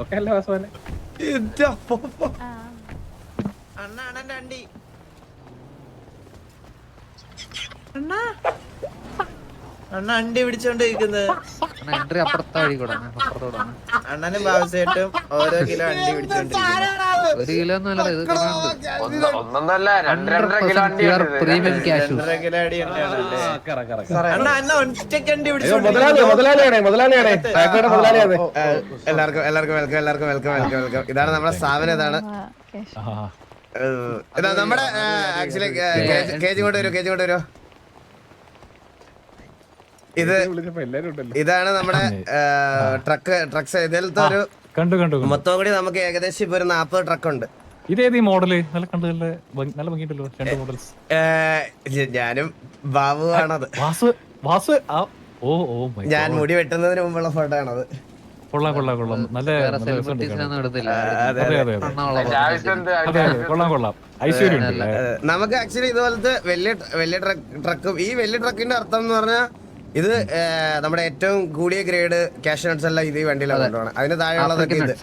Okay അല്ലേ വാസുവനെ? എന്റെ അപ്പ അണ്ണ അണ്ണന്റെ അണ്ടി അണ്ണ? അണ്ടി പിടിച്ചോണ്ട് ഇരിക്കുന്നത് എൻട്രി അപ്പുറത്തെ വഴി കൂടെ അപ്പുറത്തോടെ അണ്ണനും ബാബുസേട്ടും ഓരോ കിലോ അണ്ടി പിടിച്ചോണ്ടിരിക്കുന്നത് ഒരു കിലോ ഒന്നും അല്ല ഇത് ഒന്നൊന്നല്ല രണ്ട് രണ്ടര കിലോ അണ്ടി പ്യുവർ പ്രീമിയം ക്യാഷ് രണ്ടര കിലോ അടി അണ്ണ. അണ്ണ ഒറ്റയ്ക്ക് അണ്ടി എല്ലാവർക്കും എല്ലാവർക്കും വെൽക്കം എല്ലാവർക്കും വെൽക്കം വെൽക്കം വെൽക്കം ഇതാണ് നമ്മുടെ സ്ഥാപനം ഇതാണ്. ഇതാ നമ്മുടെ ആക്ച്വലി കേജ് കൊണ്ട് കേജി കേജ് കൊണ്ട് വരും. ഇത് ഉണ്ടല്ലോ. ഇതാണ് നമ്മുടെ ട്രക്ക് ട്രക്സ് ഇതിലത്തെ ഒരു കണ്ടു കണ്ടു. മൊത്തം കൂടി നമുക്ക് ഏകദേശം ഇപ്പൊ ഒരു നാപ്പത് ട്രക്ക് ഉണ്ട് ഇതേത് ഈ മോഡൽ നല്ല കണ്ടു നല്ല ഭംഗി- നല്ല ഭംഗിയുണ്ടല്ലോ രണ്ട് മോഡൽസ് ഞാനും ബാബു ആണത്. വാസു വാസു ആ ഓ ഓ ഞാൻ മുടി വെട്ടുന്നതിന് മുമ്പുള്ള ഫോട്ടോ ആണത്. കൊള്ളാം കൊള്ളാം കൊള്ളാം. നല്ല കൊള്ളാം കൊള്ളാം. ഐശ്വര്യം നമുക്ക് ആക്ച്വലി ഇതുപോലത്തെ വലിയ വലിയ ട്രക്കും ഈ വലിയ ട്രക്കിന്റെ അർത്ഥം എന്ന് പറഞ്ഞാൽ ഇത് നമ്മുടെ ഏറ്റവും കൂടിയ ഗ്രേഡ് ക്യാഷ് നട്ട്സ് എല്ലാം ഇത് വണ്ടിയിലാണ് കൊണ്ടുപോകണം അതിന് താഴെയുള്ളതൊക്കെ ഇത്.